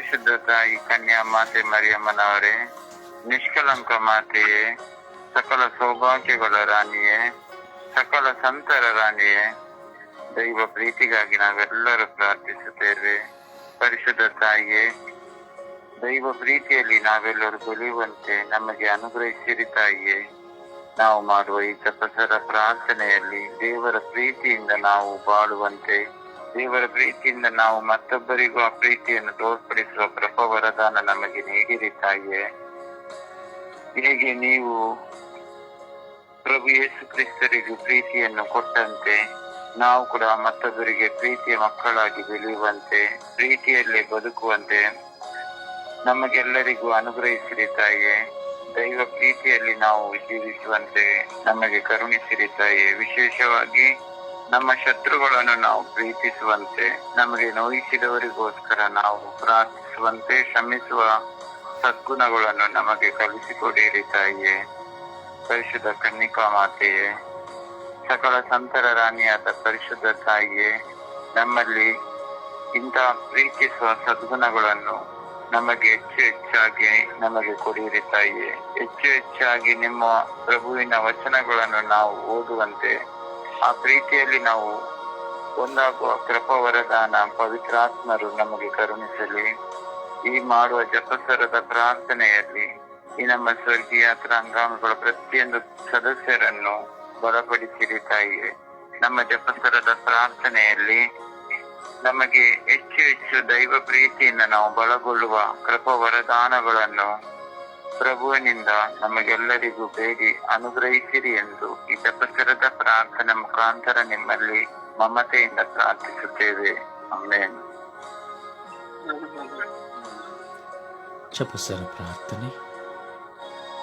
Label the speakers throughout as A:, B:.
A: ಪರಿಶುದ್ಧ ತಾಯಿ ಕನ್ಯಾ ಮಾತೆ ಮರಿಯಮ್ಮನವರೇ ನಿಷ್ಕಲಂಕ ಮಾತೆಯೇ, ಸಕಲ ಸೌಭಾಗ್ಯಗಳ ರಾಣಿಯೇ, ಸಕಲ ಸಂತರ ರಾಣಿಯೇ, ದೈವ ಪ್ರೀತಿಗಾಗಿ ನಾವೆಲ್ಲರೂ ಪ್ರಾರ್ಥಿಸುತ್ತೇವೆ. ಪರಿಶುದ್ಧ ತಾಯಿಯೇ, ದೈವ ಪ್ರೀತಿಯಲ್ಲಿ ನಾವೆಲ್ಲರೂ ಬೆಳೆಯುವಂತೆ ನಮಗೆ ಅನುಗ್ರಹಿಸಿರಿ ತಾಯಿಯೇ. ನಾವು ಮಾಡುವ ಈ ತಪಸರ ಪ್ರಾರ್ಥನೆಯಲ್ಲಿ ದೇವರ ಪ್ರೀತಿಯಿಂದ ನಾವು ಬಾಳುವಂತೆ ದೇವರ ಪ್ರೀತಿಯಿಂದ ನಾವು ಮತ್ತೊಬ್ಬರಿಗೂ ಆ ಪ್ರೀತಿಯನ್ನು ತೋರ್ಪಡಿಸುವ ಕೃಪಾ ವರದಾನ ನಮಗೆ ನೀಡಿರಿ ತಾಯಿಯೇ. ಹೇಗೆ ನೀವು ಪ್ರಭು ಯೇಸು ಕ್ರಿಸ್ತರಿಗೂ ಪ್ರೀತಿಯನ್ನು ಕೊಟ್ಟಂತೆ, ನಾವು ಕೂಡ ಮತ್ತೊಬ್ಬರಿಗೆ ಪ್ರೀತಿಯ ಮಕ್ಕಳಾಗಿ ಬೆಳೆಯುವಂತೆ, ಪ್ರೀತಿಯಲ್ಲೇ ಬದುಕುವಂತೆ ನಮಗೆಲ್ಲರಿಗೂ ಅನುಗ್ರಹಿಸಿರಿ ತಾಯಿಯೇ. ದೈವ ಪ್ರೀತಿಯಲ್ಲಿ ನಾವು ಜೀವಿಸುವಂತೆ ನಮಗೆ ಕರುಣಿಸಿರಿ ತಾಯಿಯೇ. ವಿಶೇಷವಾಗಿ ನಮ್ಮ ಶತ್ರುಗಳನ್ನು ನಾವು ಪ್ರೀತಿಸುವಂತೆ, ನಮಗೆ ನೋಯಿಸಿದವರಿಗೋಸ್ಕರ ನಾವು ಪ್ರಾರ್ಥಿಸುವಂತೆ ಶ್ರಮಿಸುವ ಸದ್ಗುಣಗಳನ್ನು ನಮಗೆ ಕಲಿಸಿಕೊಡಿರಿ ತಾಯಿಯೇ. ಪರಿಶುದ್ಧ ಕನ್ನಿಕಾ ಮಾತೆಯೇ, ಸಕಲ ಸಂತರ ರಾಣಿಯಾದ ಪರಿಶುದ್ಧ ತಾಯಿಯೇ, ನಮ್ಮಲ್ಲಿ ಇಂತಹ ಪ್ರೀತಿಸುವ ಸದ್ಗುಣಗಳನ್ನು ನಮಗೆ ಹೆಚ್ಚು ಹೆಚ್ಚಾಗಿ ನಮಗೆ ಕೊಡಿರಿ ತಾಯಿಯೇ. ಹೆಚ್ಚು ಹೆಚ್ಚಾಗಿ ನಿಮ್ಮ ಪ್ರಭುವಿನ ವಚನಗಳನ್ನು ನಾವು ಓದುವಂತೆ ಆ ಪ್ರೀತಿಯಲ್ಲಿ ನಾವು ಒಂದಾಗುವ ಕೃಪವರದಾನ, ಪವಿತ್ರಾತ್ಮರು ನಮಗೆ ಕರುಣಿಸಲಿ. ಈ ಮಾಡುವ ಜಪಸರದ ಪ್ರಾರ್ಥನೆಯಲ್ಲಿ ಈ ನಮ್ಮ ಸ್ವರ್ಗೀಯ ಅಂಗಾಂಗಗಳ ಪ್ರತಿಯೊಂದು ಸದಸ್ಯರನ್ನು ಬಲಪಡಿಸಿರಿ ತಾಯಿಯೇ. ನಮ್ಮ ಜಪಸರದ ಪ್ರಾರ್ಥನೆಯಲ್ಲಿ ನಮಗೆ ಹೆಚ್ಚು ಹೆಚ್ಚು ದೈವ ಪ್ರೀತಿಯಿಂದ ನಾವು ಬಲಗೊಳ್ಳುವ ಕೃಪ ವರದಾನಗಳನ್ನು ಪ್ರಭುವಿನಿಂದ ನಮಗೆಲ್ಲರಿಗೂ ಬೇಡಿ ಅನುಗ್ರಹಿಸಿರಿ ಎಂದು ಈ ತಪಸ್ಸರದ ಪ್ರಾರ್ಥನೆ ಮುಖಾಂತರ ನಿಮ್ಮಲ್ಲಿ ಮಮತೆಯಿಂದ ಪ್ರಾರ್ಥಿಸುತ್ತೇವೆ. ಆಮೇನ್.
B: ಜಪಸರ ಪ್ರಾರ್ಥನೆ.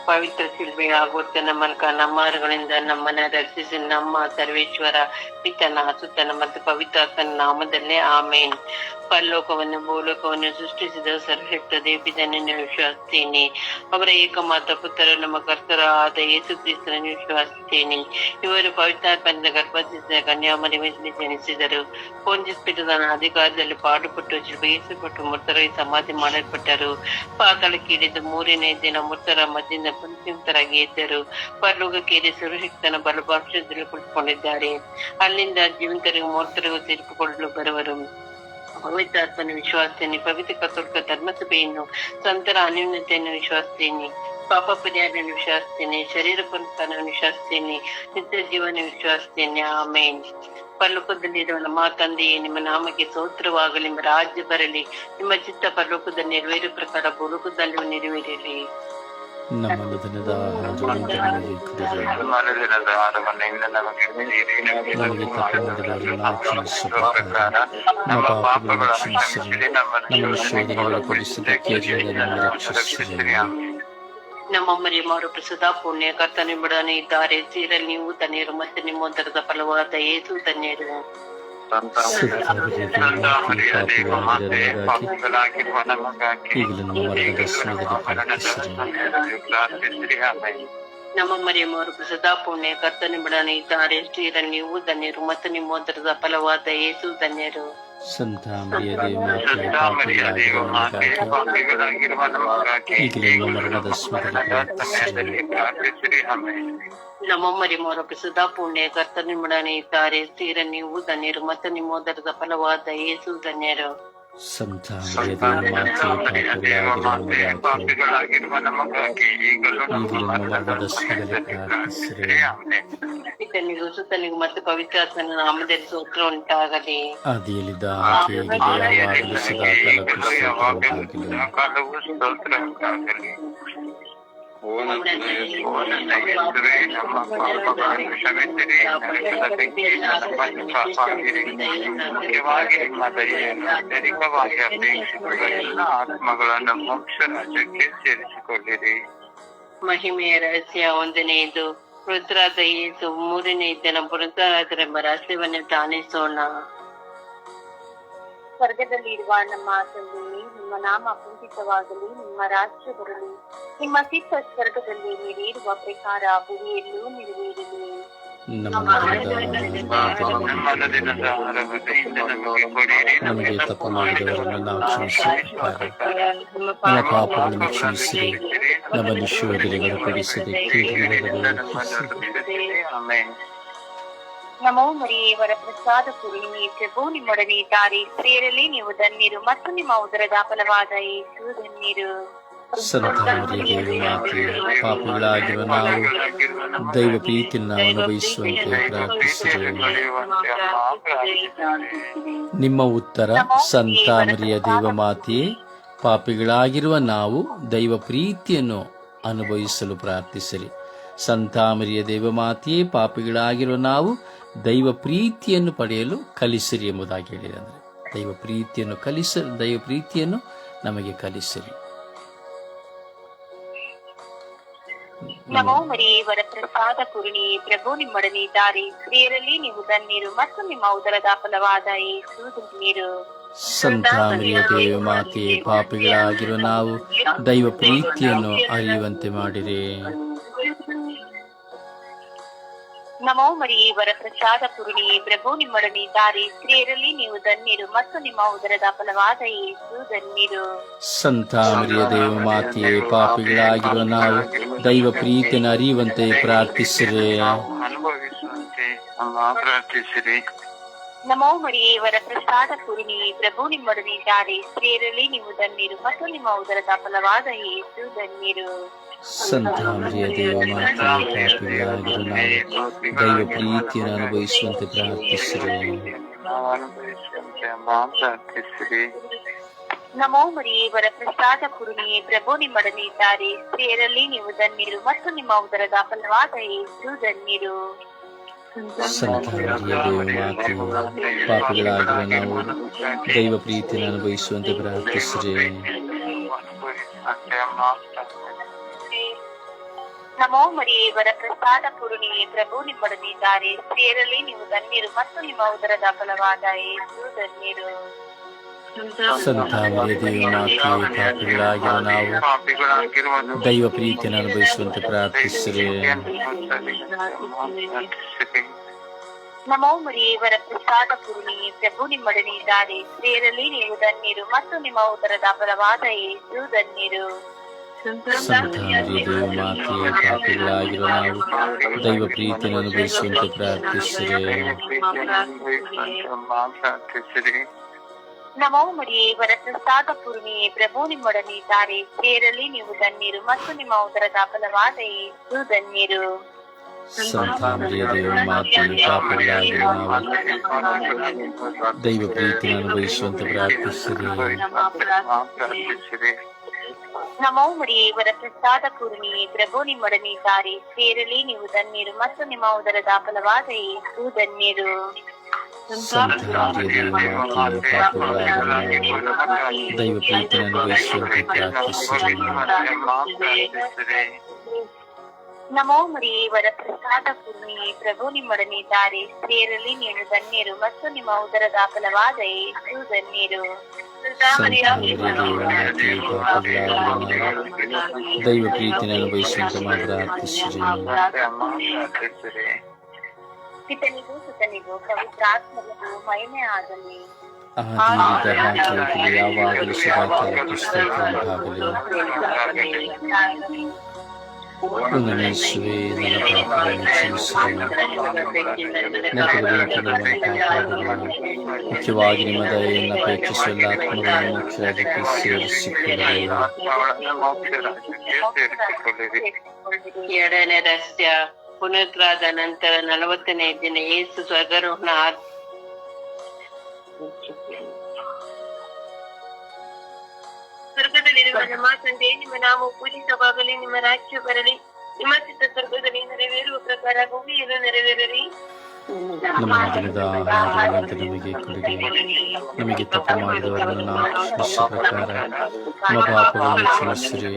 C: ಪವಿತ್ರ ಶಿಲ್ಬೆ ಆಗುತ್ತನ ನಮ್ಮ ಹಾರುಗಳಿಂದ ನಮ್ಮನ್ನ ರಕ್ಷಿಸಿ ನಮ್ಮ ಸರ್ವೇಶ್ವರ ಪಿತನ ಸುತ್ತನ ಮತ್ತು ಪವಿತ್ರಾತ್ಮನ ನಾಮದಲ್ಲೇ ಆಮೇನ್. ಪರಲೋಕವನ್ನು, ಭೂಲೋಕವನ್ನು ಸೃಷ್ಟಿಸಿದ ಸರ್ವಶಕ್ತ ದೇವಿದನನ್ನು ವಿಶ್ವಾಸಿಸ್ತೇನೆ ಅವರ ಏಕಮಾತ್ರ ಪುತ್ರ ನಮ್ಮ ಕರ್ತರ ಆದ ಯೇಸು ಕ್ರಿಸ್ತನನ್ನು ವಿಶ್ವಾಸಿಸ್ತೇನೆ ಇವರು ಪವಿತ್ರಾತ್ಮನಿಂದ ಗರ್ಭಧಿಸಿದ ಕನ್ಯಾಮರಿಯಲ್ಲಿ ಜನಿಸಿದರು. ಪೋಂಜಿಸ್ ತನ್ನ ಅಧಿಕಾರದಲ್ಲಿ ಪಾಡುಪಟ್ಟು ಶಿಲ್ಬಯಿಸಲ್ಪಟ್ಟು ಮೃತರಾಗಿ ಸಮಾಧಿ ಮಾಡಲ್ಪಟ್ಟರು. ಪಾತಾಳಕ್ಕೆ ಇಳಿದು ಮೂರನೇ ದಿನ ಮೃತರ ಮಧ್ಯದಿಂದ ಪುನೀತರಾಗಿ ಎದ್ದರು. ಪರಲೋಕಕ್ಕೇರಿ ಸುರಶಕ್ತನ ಬಲಭಾಷದಲ್ಲಿ ಕುಳಿತುಕೊಂಡಿದ್ದಾರೆ. ಅಲ್ಲಿಂದ ಜೀವಂತರಿಗೂ ಮೂರ್ತರಿಗೂ ತೀರ್ಪುಕೊಳ್ಳಲು ಬರುವರು. ಪವಿತ್ರಾತ್ಮನ ವಿಶ್ವಾಸನೆ ಪವಿತ್ರ ಕಥೋಲಿಕ ಧರ್ಮಸಭೆಯನ್ನು ಸಂತರ ಅನ್ಯೂನ್ಯತೆಯನ್ನು ವಿಶ್ವಾಸಿಸ್ತೇನೆ ಪಾಪ ಪರಿಹಾರವನ್ನು ವಿಶ್ವಾಸಿಸ್ತೇನೆ ಶರೀರ ಪುನಃಸ್ಥಾನವನ್ನು ವಿಶ್ವಾಸಿಸ್ತೇನೆ ನಿತ್ಯ ಜೀವನ ವಿಶ್ವಾಸಿಸ್ತೇನೆ ಆಮೇನ್. ಪರಲೋಕದಲ್ಲಿರುವ ನಮ್ಮ ತಂದೆಯೇ, ನಿಮ್ಮ ನಾಮಕ್ಕೆ ಸ್ತೋತ್ರವಾಗಲಿ, ನಿಮ್ಮ ರಾಜ್ಯ ಬರಲಿ, ನಿಮ್ಮ ಚಿತ್ತ ಪರಲೋಕದಲ್ಲಿ ನೆರವೇರುವ ಪ್ರಕಾರ ಭೂಲೋಕದಲ್ಲೂ ನೆರವೇರಲಿ
B: ನಮ್ಮ ದಿನದ ಆಹಾರವನ್ನು ನಮಗೆ ಕೊಡಿರಿ.
A: ಮರುದಿನದ ಆಹಾರವನ್ನು ಇಂದು ನಮಗೆ ನೀಡಿರಿ. ನಮಗೆ
B: ನಮಗೆ ತಪ್ಪಾದವರನ್ನು ನಾವು ಕ್ಷಮಿಸುವ
A: ಪ್ರಕಾರ ನಮ್ಮ ಪಾಪಗಳನ್ನು ಕ್ಷಮಿಸಿರಿ
B: ನಮ್ಮ ಶೋಧನೆಗಳ ಪಡಿಸಿದ ಕೇಜದಿಂದ ನಮ್ಮನ್ನು ರಕ್ಷಿಸಿರಿ
A: ಆಮೇನ್.
C: ನಮ್ಮ ಮರಿಯಮಾರು ಪ್ರಸದ ಪುಣ್ಯ ಕರ್ತನಿಂಬಡನೆ ಇದ್ದಾರೆ ಸೀರಲ್ಲಿ ನೀವು ತನ್ನೇರು ಮತ್ತೆ ನಿಮ್ಮ ತರದ ಫಲವಾದ ಏಸು ತನ್ನೇರು
B: ನಮ್ಮ ಮರಿಯಮ್ಮವರು ಸದಾ
A: ಪುಣ್ಯ ಸಮಯದಲ್ಲಿ
C: ಬಿಡನೆ ಇದ್ದಾರೆ. ಸ್ತ್ರೀರಲ್ಲಿ ನೀವು ಧನ್ಯರು ಮತ್ತು ನಿಮ್ಮ ತರದ ಫಲವಾದ ಏಸು ಧನ್ಯರು.
B: ಸಂತ ಮರಿಯ ದೇವಮಾತೆ
A: ಸಂತ ಮರಿಯ ದೇವಮಾತೆ, ಪಾಪಿಗಳಾಗಿರುವ ನಮಗಾಗಿ
B: ಈಗಲೂ ನಮ್ಮ ಮರಣದ ಸಮಯದಲ್ಲಿ
A: ಮರಣದ ಸಮಯದಲ್ಲಿ ಪ್ರಾರ್ಥಿಸಿರಿ. ಆಮೇನ್.
C: ನಮ್ಮ ಮರಿಯಮಾರು ಪ್ರಸದ ಪುಣ್ಯ ಕರ್ತನಿಂಬಡನೆ ಇದ್ದಾರೆ ಸ್ತ್ರೀರಲ್ಲಿ ನೀವು ಧನ್ಯರು ಮತ್ತು ನಿಮ್ಮ ತರದ ಫಲವಾದ ಏಸು ಧನ್ಯರು
B: ಸಂತ ಮರಿಯ
A: ಸಂತ ಮರಿಯ ದೇವಮಾತೆ,
B: ದೇವಮಾತೆ
A: ಪಾಪಿಗಳಾಗಿರುವ ನಮಗಾಗಿ ಈಗಲೂ ನಮ್ಮ
B: ಈಗಲೂ ನಮ್ಮ
A: ಮರಣದ
B: ಮರಣದ
A: ಸಮಯದಲ್ಲಿ
B: ಸಮಯದಲ್ಲಿ
A: ಪ್ರಾರ್ಥಿಸಿರಿ.
B: ಪ್ರಾರ್ಥಿಸಿರಿ.
A: ಆಮೇನ್.
C: ಪಿತನಿಗೂ ಸುತನಿಗೂ ಮತ್ತು ಪವಿತ್ರಾತ್ಮನ ನಾಮದಲ್ಲಿ ಸ್ತೋತ್ರ ಉಂಟಾಗಲಿ
B: ಆದಿಯಲ್ಲಿದ್ದ ಹಾಗೆ ಈಗಲೂ ಯಾವಾಗಲೂ ಸದಾ ಕಾಲಕ್ಕೂ
A: ಕಾಲವು ಸ್ತೋತ್ರ ಉಂಟಾಗಲಿ. ಮುಖ್ಯವಾಗಿ ನಿಮ್ಮ ದಯೆಯನ್ನು ಅತ್ಯಧಿಕವಾಗಿ ಅಪೇಕ್ಷಿಸುವ ಎಲ್ಲ ಆತ್ಮಗಳನ್ನು ಮೋಕ್ಷ ರಾಜ್ಯಕ್ಕೆ ಸೇರಿಸಿಕೊಳ್ಳಿರಿ
C: ಮಹಿಮೆಯ ರಹಸ್ಯ ಒಂದನೆಯದು ರುದ್ರಾದ ಯೇಸು ಮೂರನೇ ದಿನ ಪುನರುದ್ಧರಾದರೆಂಬ ರಹಸ್ಯವನ್ನು ಧ್ಯಾನಿಸೋಣ.
D: ಸ್ವರ್ಗದಲ್ಲಿ ಇರುವ ನಮ್ಮ ತಂದೆಯೇ ನಿಮ್ಮ ನಾಮ ಕುಂಠಿತವಾಗಲಿ ನಿಮ್ಮ ರಾಜ್ಯ ಬರಲಿ ನಿಮ್ಮ ಚಿತ್ತ ಸ್ವರ್ಗದಲ್ಲಿ ನೀಡಿರುವ ಪ್ರಕಾರ ಭೂಮಿಯಲ್ಲೂ ನೆರವೇರಲಿ.
B: ನಮ್ಮ
A: ನಮಗೆ
B: ತಪ್ಪು ಮಾಡಿದವರನ್ನು ನಾವು ನಮ್ಮ ಪಾಪಗಳನ್ನು ಕ್ಷಮಿಸಿರಿ ನಮ್ಮನ್ನು
D: ನಮೋ ಮರಿಯೇವರ ಪ್ರಸಾದ ಪೂರ್ಣಿಮೆ ಪ್ರಭು, ನಿಮ್ಮೊಡನೆ ದಾರಿ ಸ್ತ್ರೀಯರಲ್ಲಿ ನೀವು ಧನ್ಯರು ಮತ್ತು ನಿಮ್ಮ ಉದರದ ಫಲವಾದ ಯೇಸು ಧನ್ಯರು.
B: ಪಾಪಗಳಾಗಿರುವ ನಾವು ದೈವ ಪ್ರೀತಿಯನ್ನು ಅನುಭವಿಸುವಂತೆ ಪ್ರಾರ್ಥಿಸಿದೆವು. ನಿಮ್ಮ ಉತ್ತರ ಸಂತ ಮರಿಯ ದೇವ ಮಾತೆಯೇ ಪಾಪಿಗಳಾಗಿರುವ ನಾವು ದೈವ ಪ್ರೀತಿಯನ್ನು ಅನುಭವಿಸಲು ಪ್ರಾರ್ಥಿಸಿರಿ ಸಂತಾಮರಿಯ ದೇವ ಮಾತೆಯೇ ಪಾಪಿಗಳಾಗಿರುವ ನಾವು ದೈವ ಪ್ರೀತಿಯನ್ನು ಪಡೆಯಲು ಕಲಿಸಿರಿ ಎಂಬುದಾಗಿ ಹೇಳಿದೆ ಅಂದರೆ ದೈವ ಪ್ರೀತಿಯನ್ನು ಕಲಿಸ ದೈವ ಪ್ರೀತಿಯನ್ನು ನಮಗೆ ಕಲಿಸಿರಿ.
D: ನಮೋ ಮರಿಯೇ ವರ ಪ್ರಸಾದ ಪೂರ್ಣಿಯೇ ಪ್ರಭು ನಿಮ್ಮೊಡನೆ ಇದ್ದಾರೆ. ಸ್ತ್ರೀಯರಲ್ಲಿ ನೀವು ಧನ್ಯರು ಮತ್ತು ನಿಮ್ಮ ಉದರದ ಫಲವಾದ ಯೇಸು ಧನ್ಯರು.
B: ದೇವ ಪಾಪಿಗಳಾಗಿರುವ ನಾವು ದೈವ ಪ್ರೀತಿಯನ್ನು ಅರಿಯುವಂತೆ ಮಾಡಿರಿ.
D: ನಮೋ ಮರಿ ವರ ಪ್ರಸಾದ ಪುರುಣಿ ಪ್ರಭು ನಿಮ್ಮೊಡನೆ ಇದ್ದಾರೆ. ಸ್ತ್ರೀಯರಲ್ಲಿ ನೀವು ಧನ್ಯರು ಮತ್ತು ನಿಮ್ಮ ಉದರದ ಫಲವಾದ ಯೇಸು ಧನ್ಯರು.
B: ಸಂತ ಮರಿಯ ದೇವ ಮಾತೆಯೇ ಪಾಪಿಗಳಾಗಿರುವ ನಾವು ದೈವ ಪ್ರೀತಿಯನ್ನು ಅರಿಯುವಂತೆ ಪ್ರಾರ್ಥಿಸಿರಿ.
A: ಅನುಭವಿಸುವಂತೆ ಅಮ್ಮ ಪ್ರಾರ್ಥಿಸಿರಿ.
D: ನಮೋ ಮರಿಯೇವರ ಪ್ರಸಾದ ಪೂರ್ಣಿಯೇ ಪ್ರಭು ನಿಮ್ಮೊಡನೆ ಇದ್ದಾರೆ ಸ್ತ್ರೀಯರಲ್ಲಿ ನೀವು ಧನ್ಯರು ಮತ್ತು ನಿಮ್ಮ ಉದರದ ಫಲವಾದ ಯೇಸು ಧನ್ಯರು.
B: ಸಂತ ಮರಿಯ ದೇವ ದೈವ ಪ್ರೀತಿಯನ್ನು ಅನುಭವಿಸುವಂತೆ ಪ್ರಾರ್ಥಿಸಿರಿ.
D: ನಮೋ ಮರಿಯೇವರ ಪ್ರಸಾದ ಕುರುಣಿಯೇ ಪ್ರಭು ನಿಮ್ಮೊಡನೆ ಇದ್ದಾರೆ ಸ್ತ್ರೀಯರಲ್ಲಿ ನೀವು ಧನ್ಯರು ಮತ್ತು ನಿಮ್ಮ ಉದರದ ಫಲವಾದ ಯೇಸು ಧನ್ಯರು.
B: ಸಂತ ಮರಿಯ ದೇವ ಮಾತೆಯೇ ಪಾಪಿಗಳಾಗಿರುವ ನಾವು ದೈವ ಪ್ರೀತಿಯನ್ನು ಅನುಭವಿಸುವಂತೆ ಪ್ರಾರ್ಥಿಸಿರಿ
D: ನಮೋ ಮರಿಯೇ ವರ ಪ್ರಸಾದ ಪೂರ್ಣಿಯೇ ಪ್ರಭು, ನಿಮ್ಮೊಡನೆ ಇದ್ದಾರೆ. ಸ್ತ್ರೀಯರಲ್ಲಿ ನೀವು ಧನ್ಯರು ಮತ್ತು ನಿಮ್ಮ ಉದರದ ಫಲವಾದ ಏಸು ಧನ್ಯರು
B: ಸಂತ ಮರಿಯ ದೇವ ಮಾತೆಯೇ ಪಾಪಿಗಳಾಗಿರುವ ನಾವು ದೈವ ಪ್ರೀತಿಯನ್ನು ಅನುಭವಿಸುವಂತೆ ಪ್ರಾರ್ಥಿಸಿರಿ.
D: ನಮೋ ಮರಿಯೇ ವರ ಪ್ರಸಾದ ಪೂರ್ಣಿ ಪ್ರಭು ನಿಮ್ಮೊಡನೆ ಇದ್ದಾರೆ ಸ್ತ್ರೀಯರಲ್ಲಿ ನೀವು ಧನ್ಯರು ಮತ್ತು ನಿಮ್ಮ ಉದರದ ಫಲವಾದ ಯೇಸು ಧನ್ಯರು.
B: ದೇವ ಮಾತೆಯೇ ಪಾಪಿಗಳಾಗಿರುವ ನಾವು ದೈವ ಪ್ರೀತಿಯನ್ನು ಅನುಭವಿಸುವಂತೆ ಪ್ರಾರ್ಥಿಸಿರಿ.
D: ನಮೋ ಮರಿಯೇ ವರ ಪ್ರಸಾದ ಪೂರ್ಣಿಯೇ ಪ್ರಭು ನಿಮ್ಮೊಡನೆ ಇದ್ದಾರೆ ಸ್ತ್ರೀಯರಲ್ಲಿ ನೀವು ಧನ್ಯರು ಮತ್ತು ನಿಮ್ಮ ಉದರದ ಫಲವಾದ ಯೇಸು ಧನ್ಯರು
B: ಸಂತ ಮರಿಯ ದೇವ ಮಾತೆಯೇ ಪಾಪಿಗಳಾಗಿರುವ ನಾವು ದೈವ ಪ್ರೀತಿಯನ್ನು ಅನುಭವಿಸುವಂತೆ ಪ್ರಾರ್ಥಿಸಿರಿ
A: ಪ್ರಾರ್ಥಿಸಿರಿ
D: ನಮೋ ಮರಿಯೇ ವರ ಪ್ರಸಾದ ಪೂರ್ಣಿಯೇ ಪ್ರಭು ನಿಮ್ಮೊಡನೆ ಇದ್ದಾರೆ ಸ್ತ್ರೀಯರಲ್ಲಿ ನೀವು ಧನ್ಯರು ಮತ್ತು ನಿಮ್ಮ ಉದರದ ಫಲವಾದ ಯೇಸು ಧನ್ಯರು ನಮೋ ಮರಿ ವರ ಪ್ರಸಾದ ಪೂರ್ಣಿಯೇ ಪ್ರಭು, ನಿಮ್ಮೊಡನೆ ಇದ್ದಾರೆ ಸ್ತ್ರೀಯರಲ್ಲಿ ನೀನು ಧನ್ಯರು ಮತ್ತು ನಿಮ್ಮ ಉದರದ ಫಲವಾದ ಧನ್ಯರು.
B: ದೈವ ಪ್ರೀತಿ ಅನುಭವಿಸುವಂತೆ ದೈವ ಪ್ರೀತಿಯನ್ನು ಅನುಭವಿಸುವಂತೆ ಮಾಡಿ ಪ್ರಾರ್ಥಿಸಿರಿ
A: ಪ್ರಾರ್ಥಿಸಿರಿ
D: ಪಿತನಿಗೂ ಸುತನಿಗೂ ಪವಿತ್ರಾತ್ಮನಿಗೂ ಮಹಿಮೆ ಆಗಲಿ
B: ಆದಿಯಿಂದ ಹಾಕಿರಲಿ ಯಾವಾಗಲೂ ಸದಾಕಾಲ ಪುಸ್ತಕವಾಗಲಿ ನನ್ನ ಯೇಸುವೆ ನನ್ನ ಪಾಪಗಳನ್ನು ಕ್ಷಮಿಸಿರಿ ನರಕದ ಬೆಂಕಿಯಿಂದ ಕಾಪಾಡಿರಿ ಮುಖ್ಯವಾಗಿ ನಿಮ್ಮ ದಯೆಯನ್ನು ಅಪೇಕ್ಷಿಸುವ ಎಲ್ಲ ಆತ್ಮಗಳನ್ನು ಮುಖ್ಯರಾಜಕ್ಕೆ ಸೇರಿಸಿಕೊಳ್ಳಿರಿ
C: ಎರಡನೇ ರಹಸ್ಯ ಪುನರುತ್ರಾದ ನಂತರ ನಲವತ್ತನೇ ದಿನ ಯೇಸು ಸ್ವರ್ಗರೋಹಣ
D: ಸ್ವರ್ಗದಲ್ಲಿರುವ ನಮ್ಮ ತಂದೆ ನಿಮ್ಮ ನಾಮ ಪೂಜಿತವಾಗಲಿ ನಿಮ್ಮ ರಾಜ್ಯ ಬರಲಿ, ನಿಮ್ಮ ಚಿತ್ತ ಸ್ವರ್ಗದಲ್ಲಿ ನೆರವೇರುವ ಪ್ರಕಾರ ಭೂಮಿಯಲ್ಲೂ ನೆರವೇರಲಿ.
B: ನಮ್ಮ ದಿನದ ಆಹಾರವನ್ನು ನಮಗೆ ಕೊಡಿರಿ ನಮಗೆ ತಪ್ಪು ಮಾಡಿದವರನ್ನು ನಾವು ಕ್ಷಮಿಸುವ ಪ್ರಕಾರ ನಮ್ಮ ಪಾಪಗಳನ್ನು ಕ್ಷಮಿಸಿರಿ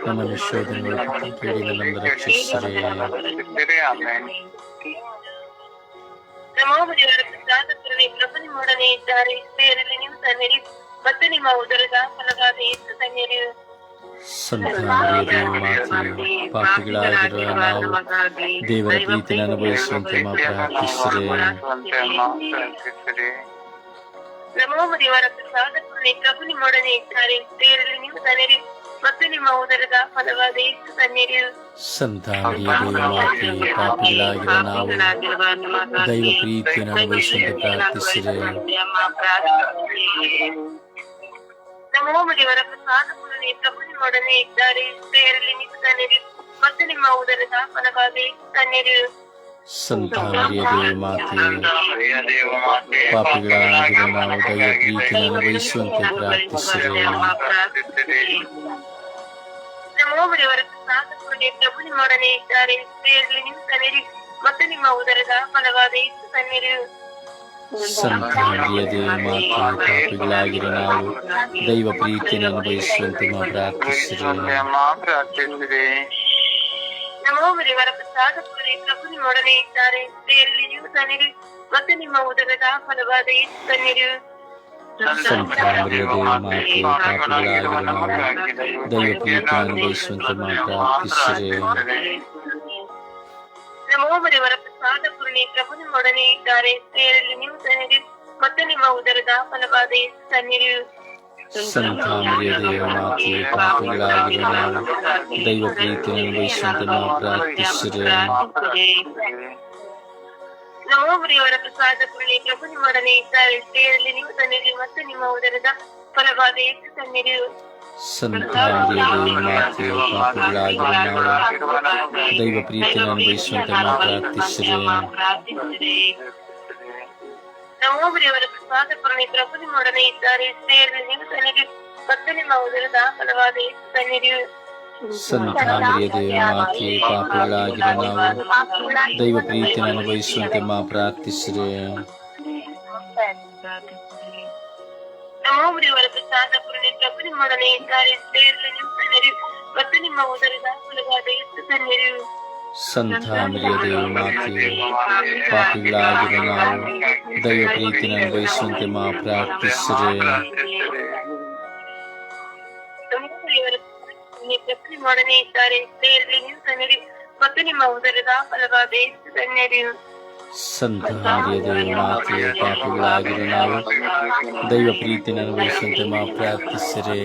B: ನಮ್ಮನ್ನು ಶೋಧನೆಗಳು ಕೇಳಿನ ನಮ್ಮನ್ನು ರಕ್ಷಿಸಿರಿ
D: ನಮೋ ದೇವರ ಪ್ರಸಾದ ಕರುಣೆ ಪ್ರಭು ನಿಮ್ಮೊಡನೆ ಇದ್ದಾರೆ ಸ್ತ್ರೀಯರಲ್ಲಿ ನೀವು ತನ್ನಿರಿ ಮತ್ತು ನಿಮ್ಮ ಉದರದ ಫಲವಾದ ಯೇಸು ತನ್ನಿರಿ
B: ಸಂತಾನರಿಯ ದೇವ ಮಾತೆ ಪಾಪಿಗಳಾಗಿರುವ ನಾವು ದೇವರ ಪ್ರೀತಿನ ಅನುಭವಿಸುವಂತೆ ಮಾ ಪ್ರಾರ್ಥಿಸಿದೆ
A: ಪ್ರಾರ್ಥಿಸಿರಿ.
E: ನಮೋ ದೇವರ ಪ್ರಸಾದ ಪೂರ್ಣಿ ಪ್ರಭು ನಿಮ್ಮೊಡನೆ ಇದ್ದಾರೆ. ಸ್ತ್ರೀಯರಲ್ಲಿ ನೀವು ಧನ್ಯರು ಮತ್ತು ನಿಮ್ಮ ಉದರದ ಫಲವಾದ ಯೇಸು ಧನ್ಯರು
B: ಸಂತಾನರಿಯ ದೇವ ಮಾತೆ ಪಾಪಿಗಳಾಗಿರುವ ನಾವು ದೈವ ಪ್ರೀತಿಯನ್ನು ಅನುಭವಿಸುವಂತೆ ಪ್ರಾರ್ಥಿಸಿರಿ.
E: ನಮೋ ದೇವರ ಪ್ರಸಾದ ಪೂರ್ಣಿ ಪ್ರಭು ನಿಮ್ಮೊಡನೆ ಇದ್ದಾರೆ. ಸ್ತ್ರೀಯರಲ್ಲಿ ನೀವು ಧನ್ಯರು ಮತ್ತು ನಿಮ್ಮ ಉದರ ಯೇಸು ಧನ್ಯರು
B: ಮಾತೆ. ಪಾಪಿಗಳಾಗಿರುವ ನಾವು ಪ್ರೀತಿಯನ್ನು ಅನುಭವಿಸುವಂತೆ ಪ್ರಾರ್ಥಿಸಿರಿ.
E: ಪ್ರಸಾದ ಪೂರ್ಣಿ ಪ್ರಭು ನಿಮ್ಮೊಡನೆ ಇದ್ದಾರೆ. ಸ್ತ್ರೀಯರಲ್ಲಿ ನೀವು ಧನ್ಯರು ಮತ್ತು ನಿಮ್ಮ ಉದರದ ಫಲವಾದ ಯೇಸು ಧನ್ಯರು
B: ಸಂತಾನರಿಯ ದೇವ ಮಾತೆ ಪಾಪಿಗಳಾಗಿರುವ ನಾವು. ದೈವ ಪ್ರೀತಿಯನ್ನು ಅನುಭವಿಸುವಂತೆ ಮಾ ಪ್ರಾರ್ಥಿಸಿರಿ
A: ಅಮ್ಮ ಪ್ರಾರ್ಥಿಸಿರಿ
E: ನಮೋ ದೇವರ ಪ್ರಸಾದ ಪೂರ್ಣಿ ಪ್ರಭು ನಿಮ್ಮೊಡನೆ ಇದ್ದಾರೆ. ಸ್ತ್ರೀಯರಲ್ಲಿ ನೀವು ಧನ್ಯರು ಮತ್ತು ನಿಮ್ಮ ಉದರದ ಫಲವಾದ ಯೇಸು
B: ಸಂತಾನರಿಯ ದೇವ ನಾವು. ಪ್ರೀತಿಯನ್ನು ಅನುಭವಿಸುವಂತೆ ಪ್ರಾರ್ಥಿಸಿರಿ
E: ದೇವರ ಪ್ರಸಾದ ಪೂರ್ಣಿ ಪ್ರಭು ನಿಮ್ಮೊಡನೆ ಇದ್ದಾರೆ. ಸ್ತ್ರೀಯರಲ್ಲಿ ನೀವು ಧನ್ಯರು ಮತ್ತು ನಿಮ್ಮ ಉದರದ ಫಲವಾದ ಧನ್ಯರು
B: ಸಂತಾನರಿಯ ದೇವ ಮಾತೆ ಪಾಪಿಗಳಾಗಿರುವ ನಾವು ದೈವ ಪ್ರೀತಿಯನ್ನು ಅನುಭವಿಸುವಂತೆ ಮಾ ಪ್ರಾರ್ಥಿಸಿರಿ
E: ನಮೋ ದೇವರ ಪ್ರಸಾದ ಪೂರ್ಣಿ ಪ್ರಭು ನಿಮ್ಮೊಡನೆ ಇದ್ದಾರೆ. ಸ್ತ್ರೀಯರಲ್ಲಿ ನೀವು ಧನ್ಯರು ಮತ್ತು ನಿಮ್ಮ ಉದರದ ಫಲವಾದ ಧನ್ಯರು
B: ಸಂತಾನರಿಯ ದೇವ ಮಾತೆ ಪಾಪಿಗಳಾಗಿರುವ ನಾವು ದೈವ ಪ್ರೀತಿಯನ್ನು ಅನುಭವಿಸುವಂತೆ ಮಾ ಪ್ರಾರ್ಥಿಸಿರಿ
E: ನಮೋ ದೇವರ ಪ್ರಸಾದ ಪೂರ್ಣಿ ಪ್ರಭು ನಿಮ್ಮೊಡನೆ ಇದ್ದಾರೆ. ಸ್ತ್ರೀಯರಲ್ಲಿ ನೀವು ಸನ್ನಿಧಿ ಮತ್ತು ನಿಮ್ಮ ಉದರದ ಫಲವಾದ ಸನ್ನಿಧಿ
B: ಸಂತಾನರಿಯ ದೇವ ಮಾತೆ ಪಾಪಿಗಳಾಗಿರುವ ನಾವು ದೈವ ಪ್ರೀತಿಯನ್ನು ಅನುಭವಿಸುವಂತೆ ಮಾ ಪ್ರಾರ್ಥಿಸಿರಿ
E: ನಮೋ ದೇವರ ಪ್ರಸಾದ ಪೂರ್ಣಿ ಪ್ರಭು ನಿಮ್ಮೊಡನೆ ಇದ್ದಾರೆ ಸ್ತ್ರೀಯರಲ್ಲಿ ನೀವು ಧನ್ಯರು ಮತ್ತು ನಿಮ್ಮ ಉದರದ ಫಲವಾದ ಯೇಸು ಧನ್ಯರು
B: ಸಂತಾನರಿಯ ದೇವ ಮಾತೆ ಪಾಪಿಗಳಾಗಿರುವ ನಾವು ದೈವ ಪ್ರೀತಿಯನ್ನು ಅನುಭವಿಸುವಂತೆ ಮಾ ಪ್ರಾರ್ಥಿಸಿರಿ
E: ನಮೋ ದೇವರ ಪ್ರಭು ನಿಮ್ಮೊಡನೆ ಇದ್ದಾರೆ ಸ್ತ್ರೀಯರಲ್ಲಿ ನೀವು ಧನ್ಯರು ಮತ್ತು ನಿಮ್ಮ ಉದರದ ಫಲವಾದ ಯೇಸು ಧನ್ಯರು
B: ಸಂತಾನರಿಯ ದೇವ ಮಾತೆ ಪಾಪಗಳಾಗಿರು ನಾವು ದೈವ ಪ್ರೀತಿಯನ್ನು ಅನುಭವಿಸುವಂತೆ ಮಾ ಪ್ರಾರ್ಥಿಸಿರಿ.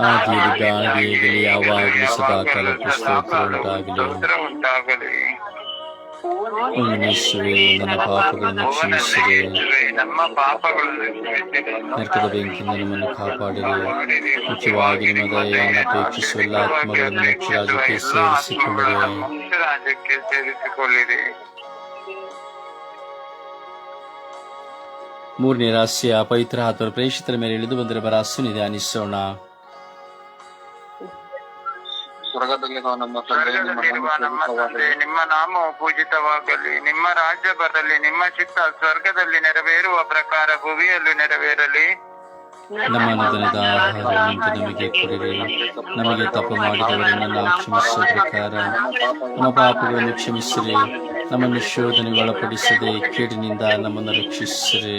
B: ಆದಿಯಲ್ಲಿ ಯಾವಾಗಲೂ ಸದಾ ಕಾಲಕ್ಕೂ ಪುಸ್ತಕ ಉಂಟಾಗಲಿ
A: ಸ್ತೋತ್ರ ಉಂಟಾಗಲಿ
B: ಉನ್ನಿಸುವೆ ನನ್ನ ಪಾಪಗಳನ್ನು ಕ್ಷಮಿಸಿರಿ
A: ಯೇಸುವೇ, ನಮ್ಮ ಪಾಪಗಳನ್ನು ಕ್ಷಮಿಸಿರಿ.
B: ನರಕದ ಬೆಂಕಿಯಿಂದ ನಮ್ಮನ್ನು ಕಾಪಾಡಿರಿ ಮುಖ್ಯವಾಗಿ ನಿಮ್ಮ ದಯೆಯನ್ನು ಅಪೇಕ್ಷಿಸುವ ಎಲ್ಲ ಆತ್ಮಗಳನ್ನು ಮುಖ್ಯರಾಜಕ್ಕೆ ಸೇರಿಸಿಕೊಳ್ಳಿರಿ
A: ಮುಖ್ಯ ರಾಜ್ಯಕ್ಕೆ ಸೇರಿಸಿಕೊಳ್ಳಿರಿ
B: ಮೂರನೇ ರಹಸ್ಯ ಪವಿತ್ರ ಆತ್ಮರ ಪ್ರೇಷಿತರ ಮೇಲೆ ಇಳಿದು ಬಂದಿರುವ ರಹಸ್ಯ ಧ್ಯಾನಿಸೋಣ
F: ಸ್ವರ್ಗದಲ್ಲಿರುವ ನಮ್ಮ ತಂದೆ ನಿಮ್ಮ
A: ನಾಮ ಪೂಜಿತವಾಗಲಿ ನಿಮ್ಮ ರಾಜ್ಯ ಬರಲಿ ನಿಮ್ಮ ಚಿತ್ತ ಸ್ವರ್ಗದಲ್ಲಿ ನೆರವೇರುವ ಪ್ರಕಾರ ಭುವಿಯಲ್ಲೂ ನೆರವೇರಲಿ.
B: ನಮ್ಮ ಆಹಾರವನ್ನು ನಮಗೆ ಕೊಡಿರಿ. ನಮಗೆ ತಪ್ಪು ಮಾಡಿದವರನ್ನು ನಾವು ಕ್ಷಮಿಸುವ ಪ್ರಕಾರ ನಮ್ಮ ಪಾಪಗಳನ್ನು ಕ್ಷಮಿಸಿರಿ. ನಮ್ಮನ್ನು ಶೋಧನೆ ಒಳಪಡಿಸದೆ ಕೇಡಿನಿಂದ ನಮ್ಮನ್ನು ರಕ್ಷಿಸಿರಿ.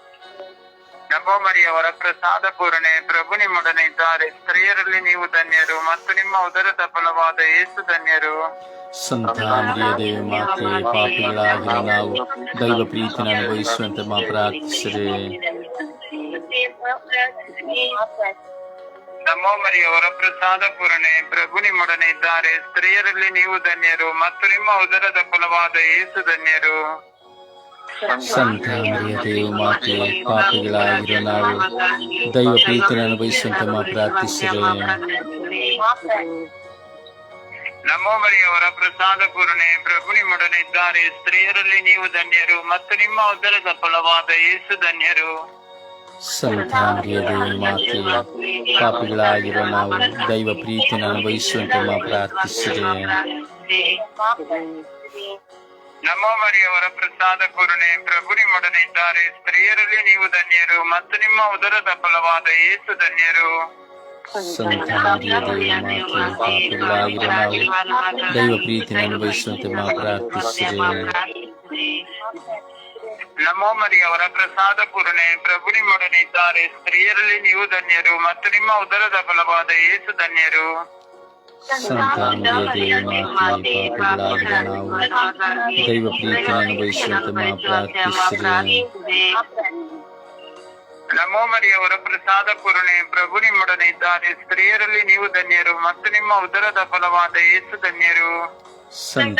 A: ನಮೋ ಮರಿಯ ಪೂರಣೆ ಪ್ರಭು ನಿಮ್ಮೊಡನೆ ಇದ್ದಾರೆ. ಸ್ತ್ರೀಯರಲ್ಲಿ ನೀವು ಧನ್ಯರು ಮತ್ತು ನಿಮ್ಮ ಉದರದ ಫಲವಾದ ಯೇಸು ಧನ್ಯರು.
B: ಸಂತಾನರಿಯ ದೇವ ಮಾತೆ ಪಾಪಿಗಳಾಗಿರುವ ನಾವು ದೈವ ಅನುಭವಿಸುವಂತೆ ಮಾ
A: ವರಪ್ರಸಾದ ಪೂರ್ಣೆ ಪ್ರಭು ನಿಮ್ಮೊಡನೆ ಇದ್ದಾರೆ. ಸ್ತ್ರೀಯರಲ್ಲಿ ನೀವು ಧನ್ಯರು ಮತ್ತು ನಿಮ್ಮ ಉದರದ ಫಲವಾದ ಯೇಸು ಧನ್ಯರು.
B: ಸಂತಾನರಿಯ ದೇವ ಮಾತೆ ಪಾಪಿಗಳಾಗಿರುವ ನಾವು ದೈವ ಪ್ರೀತಿಯನ್ನು ಅನುಭವಿಸುವಂತ ಮಾ ಪ್ರಾರ್ಥಿಸಿರಿ
A: ನಮೋ ಮರಿಯವರ ಪ್ರಸಾದ ಪೂರ್ಣೆ ಪ್ರಭು ನಿಮ್ಮೊಡನೆ ಇದ್ದಾರೆ. ಸ್ತ್ರೀಯರಲ್ಲಿ ನೀವು ಧನ್ಯರು ಮತ್ತು ನಿಮ್ಮ ಉದರದ ಫಲವಾದ ಯೇಸು ಧನ್ಯರು.
B: ಸಂತಾನರಿಯ ದೇವ ಮಾತೆ ಪಾಪಿಗಳಾಗಿರುವ ನಾವು ದೈವ ಪ್ರೀತಿಯನ್ನು ಅನುಭವಿಸುವಂತೆ ಮಾ ಪ್ರಾರ್ಥಿಸಿರಿ
A: ನಮೋ ಮರಿಯವರ ಪ್ರಸಾದ ಪೂರ್ಣೆ ಪ್ರಭು ನಿಮ್ಮೊಡನೆ ಇದ್ದಾರೆ ಸ್ತ್ರೀಯರಲ್ಲಿ ನೀವು ಧನ್ಯರು, ಮತ್ತು ನಿಮ್ಮ ಉದರದ ಫಲವಾದ ಏಸು ಧನ್ಯರು.
B: ದೇವ
A: ನಮೋ ಮರಿಯವರ ಪ್ರಸಾದ ಪೂರ್ಣೆ ಪ್ರಭು ನಿಮ್ಮೊಡನೆ ಇದ್ದಾರೆ ಸ್ತ್ರೀಯರಲ್ಲಿ ನೀವು ಧನ್ಯರು, ಮತ್ತು ನಿಮ್ಮ ಉದರದ ಫಲವಾದ ಏಸು ಧನ್ಯರು. ನಮೋ ಮರಿಯವರ ಪ್ರಸಾದ ಪೂರ್ಣೆ ಪ್ರಭು ನಿಮ್ಮೊಡನೆ ಇದ್ದಾರೆ ಸ್ತ್ರೀಯರಲ್ಲಿ ನೀವು ಧನ್ಯರು ಮತ್ತು ನಿಮ್ಮ ಉದರದ ಫಲವಾದ ಏಸು ಧನ್ಯರು
B: ಸಂತ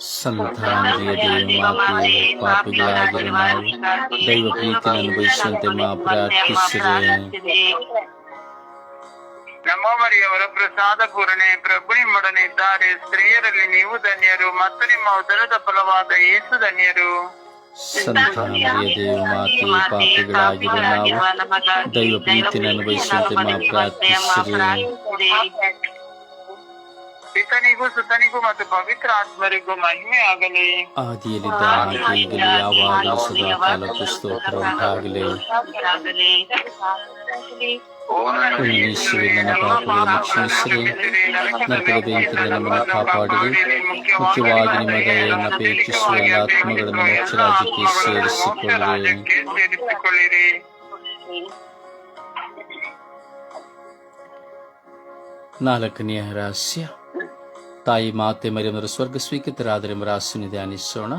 B: ಸಂತ ಮರಿಯ ದೇವ ಮಾತೆ ಪಾಪಿಗಳಾಗಿರುವ ನಾವು ದೈವ ಪ್ರೀತಿಯನ್ನು ಅನುಭವಿಸುವಂತೆ ಮಾ ಪ್ರಾರ್ಥಿಸಿದೆ.
A: ನಮ್ಮ ಮರಿಯವರ ಪ್ರಸಾದ ಪೂರಣೆ ಪ್ರಭು ನಿಮ್ಮೊಡನೆ ಇದ್ದಾರೆ. ಸ್ತ್ರೀಯರಲ್ಲಿ ನೀವು ಧನ್ಯರು ಮತ್ತು ನಿಮ್ಮ ಉದರದ ಫಲವಾದ ಏಸು ಧನ್ಯರು.
B: ಸಂತ ಮರಿಯ ದೇವ ಮಾತೆ ಪಾಪಿಗಳಾಗಿರುವ ನಾವು ದೈವ ಪ್ರೀತಿಯನ್ನು ಅನುಭವಿಸುವಂತೆ ಮಾ ಪ್ರಾರ್ಥಿಸಿರಿ
A: ಪಿತನಿಗೂ ಸುತನಿಗೂ ಮತ್ತು ಪವಿತ್ರ ಆತ್ಮರಿಗೂ ಮಹಿಮೆ ಆಗಲಿ
B: ಆದಿಯಲ್ಲಿದ್ದ ಹಾಗೆ ಈಗಲೇ ಯಾವಾಗಲೂ ಸದಾ ಕಾಲಕ್ಕೂ ಸ್ತೋತ್ರ ಉಂಟಾಗಲಿ ಪುಣ್ಯೇಶ್ವರಿ ನನ್ನ ಪಾಪಗಳನ್ನು ಕ್ಷಮಿಸಿರಿ ನರಕದ ಬೆಂಕಿಯಿಂದ ನಮ್ಮನ್ನು ಕಾಪಾಡಿರಿ ಮುಖ್ಯವಾಗಿ ನಿಮ್ಮ ದಯೆಯನ್ನು ಅಪೇಕ್ಷಿಸುವ ಎಲ್ಲ ಆತ್ಮಗಳನ್ನು ಮೋಕ್ಷ ರಾಜ್ಯಕ್ಕೆ ಸೇರಿಸಿಕೊಳ್ಳಿರಿ
A: ಸೇರಿಸಿಕೊಳ್ಳಿರಿ
B: ನಾಲ್ಕನೆಯ ರಹಸ್ಯ ತಾಯಿ ಮಾತೆ ಮರಿಯಮರ ಸ್ವರ್ಗ ಸ್ವೀಕೃತರಾದರೆಂಬ ರಹಸ್ಯನ ಧ್ಯಾನಿಸೋಣ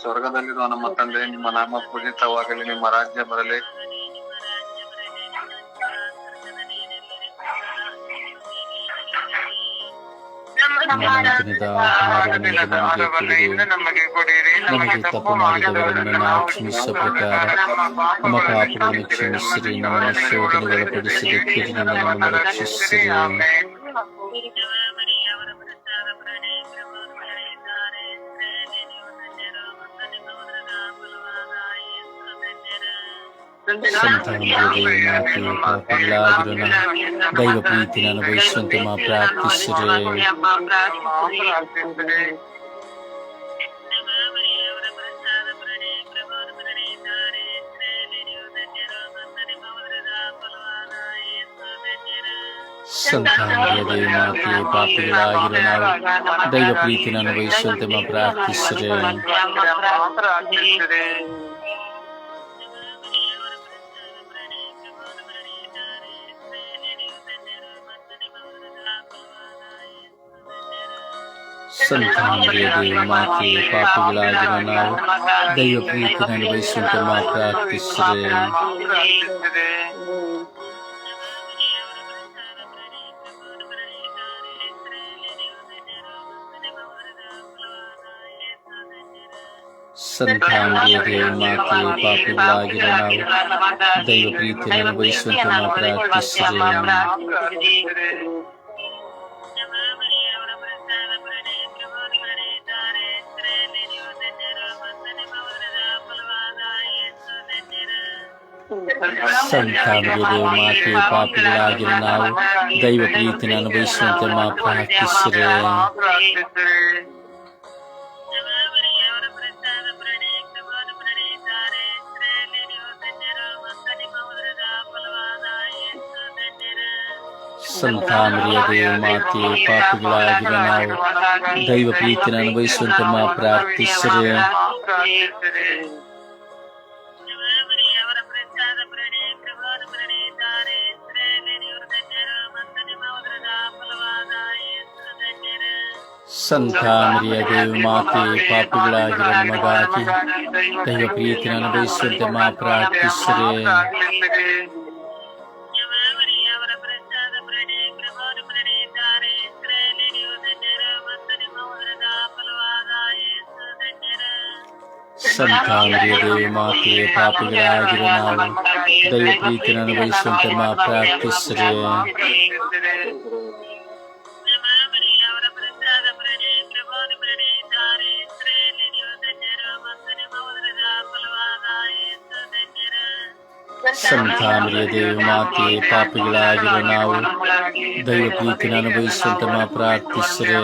E: ಸ್ವರ್ಗದಲ್ಲಿರುವ ನಮ್ಮ ತಂದೆ ನಿಮ್ಮ ನಾಮ ಪೂಜಿತವಾಗಲಿ ನಿಮ್ಮ ರಾಜ್ಯ ಬರಲಿ.
B: ನಮ್ಮ ದಿನದ ಆಹಾರವನ್ನು ನಮಗೆ
A: ಆಹಾರವನ್ನು
B: ಕೊಡಿರಿ
A: ಇಂದು ನಮಗೆ ಕೊಡಿರಿ.
B: ನಮಗೆ ತಪ್ಪು ಮಾಡಿದವರನ್ನು ನಾವು ಕ್ಷಮಿಸುವ ಪ್ರಕಾರ ನಮ್ಮ ಪಾಪಗಳನ್ನು ಕ್ಷಮಿಸಿರಿ ನಮ್ಮ ಶೋಧನೆಗೆ ಒಳಪಡಿಸಿರಿ ಕೆಟ್ಟಿನಿಂದ ನಮ್ಮನ್ನು ರಕ್ಷಿಸಿರಿ.
A: ಆಮೆನ್.
B: ಸಂತಾನದ ದೇವ ಮಾತೆ ಪಾಪಿಗಳಾಗಿರೋ ನಾವು ದೈವ ಪ್ರೀತಿನ ಅನುಭವಿಸುವಂತೆ ಮಾ ಪ್ರಾರ್ಥಿಸಿರಿ ಸಂತಾನದ ದೇವ ಮಾತೆ ಪಾಪಿಗಳಾಗಿರೋ ನಾವು ದೈವ ಪ್ರೀತಿನ ಅನುಭವಿಸುವಂತೆ ಮಾ ಪ್ರಾರ್ಥಿಸಿರಿ
A: ಪ್ರಾರ್ಥಿಸಿರಿ.
B: ಸಂತಾನದ ದೇವ ಮಾತೆ ಪಾಪಿಗಳಾಗಿರೋ ನಾವು ದೈವ ಪ್ರೀತಿನ ಅನುಭವಿಸುವಂತೆ ಮಾ ಪ್ರಾರ್ಥಿಸಿರಿ
A: ಪ್ರಾರ್ಥಿಸಿರಿ.
B: ಸಂತಾನದ ದೇವ ಮಾತೆ ಪಾಪಿಗಳಾಗಿರೋ ನಾವು ದೈವ ಪ್ರೀತಿನ ಅನುಭವಿಸುವಂತೆ ಮಾ ಪ್ರಾರ್ಥಿಸಿರಿ
A: ಪ್ರಾರ್ಥಿಸಿರಿ.
B: ಸಂತಾನದ ದೇವ ಮಾತೆ ಪಾಪಿಗಳಾಗಿರೋ ನಾವು ದೈವ ಪ್ರೀತಿನ ಅನುಭವಿಸುವಂತೆ ಮಾ ಪ್ರಾರ್ಥಿಸಿರಿ
A: ಪ್ರಾರ್ಥಿಸಿರಿ.
B: ಸಂತಾನದ ದೇವ ಮಾತೆ ಪಾಪಿಗಳಾಗಿರೋ ನಾವು ದೈವ ಪ್ರೀತಿನ ಅನುಭವಿಸುವಂತೆ ಮಾ ಪ್ರಾರ್ಥಿಸಿರು
A: ಪ್ರಾರ್ಥಿಸಿರಿ.
B: ಸಂತಾನರಿಯ ದೇವ ಮಾತೆ ಪಾಪಿಗಳಾಗಿರೋ ನಮಗಾಗಿ ದೈವ ಪ್ರೀತಿನ ಅನುಭವಿಸುವಂತೆ ಮಾ ಪ್ರಾರ್ಥಿಸಿರಿ. ಸಂತಾಮರಿಯ ದೇವಿ ಮಾತೆಯೇ ಪಾಪಿಗಳಾಗಿರೋ ನಾವು ದೈವ ಪ್ರೀತಿಯನ್ನು ಅನುಭವಿಸುವಂತೆ ಮಾ ಪ್ರಾರ್ಥಿಸ್ರೆ ಸಂತಾಮರಿಯ ದೇವಿ ಮಾತೆಯೇ ಪಾಪಿಗಳಾಗಿರೋ ನಾವು ದೈವ ಪ್ರೀತಿಯನ್ನು ಅನುಭವಿಸುವಂತೆ ಮಾ ಪ್ರಾರ್ಥಿಸ್ರೆ